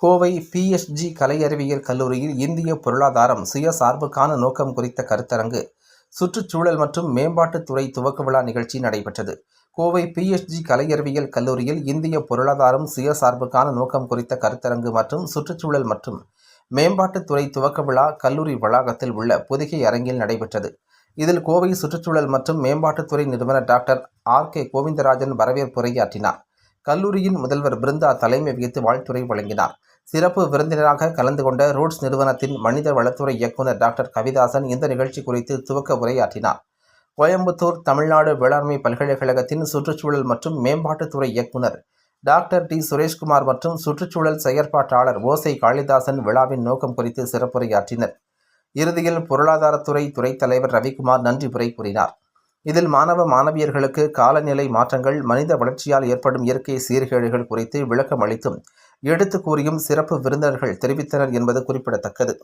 Kovai PSG கலை அறிவியல் கல்லூரியில் இந்திய பொருளாதாரம் சுயசார்புக்கான நோக்கம் குறித்த கருத்தரங்கு சுற்றுச்சூழல் மற்றும் மேம்பாட்டுத்துறை துவக்க விழா நிகழ்ச்சி நடைபெற்றது. கோவை பிஎஸ்ஜி கலை அறிவியல் கல்லூரியில் இந்திய பொருளாதாரம் சுயசார்புக்கான நோக்கம் குறித்த கருத்தரங்கு மற்றும் சுற்றுச்சூழல் மற்றும் மேம்பாட்டுத்துறை துவக்க விழா கல்லூரி வளாகத்தில் உள்ள புதுகை அரங்கில் நடைபெற்றது. இதில் கோவை சுற்றுச்சூழல் மற்றும் மேம்பாட்டுத்துறை நிறுவனர் டாக்டர் ஆர் கே கோவிந்தராஜன் வரவேற்புரையாற்றினார். கல்லூரியின் முதல்வர் பிருந்தா தலைமை வகித்து வாழ்த்துறை வழங்கினார். சிறப்பு விருந்தினராக கலந்து கொண்ட ரூட்ஸ் நிறுவனத்தின் மனித வளத்துறை இயக்குநர் டாக்டர் கவிதாசன் இந்த நிகழ்ச்சி குறித்து துவக்க உரையாற்றினார். கோயம்புத்தூர் தமிழ்நாடு வேளாண்மை பல்கலைக்கழகத்தின் சுற்றுச்சூழல் மற்றும் மேம்பாட்டுத்துறை இயக்குனர் டாக்டர் டி. சுரேஷ்குமார் மற்றும் சுற்றுச்சூழல் செயற்பாட்டாளர் ஓசை காளிதாசன் விழாவின் நோக்கம் குறித்து சிறப்புரையாற்றினர். இறுதியில் பொருளாதாரத்துறை துறைத் தலைவர் ரவிக்குமார் நன்றி உரை கூறினார். இதில் மாணவ மாணவியர்களுக்கு காலநிலை மாற்றங்கள் மனித வளர்ச்சியால் ஏற்படும் இயற்கை சீர்கேடுகள் குறித்து விளக்கம் அளித்தும் எடுத்து கூறியும் சிறப்பு விருந்தினர்கள் தெரிவித்தனர் என்பது குறிப்பிடத்தக்கது.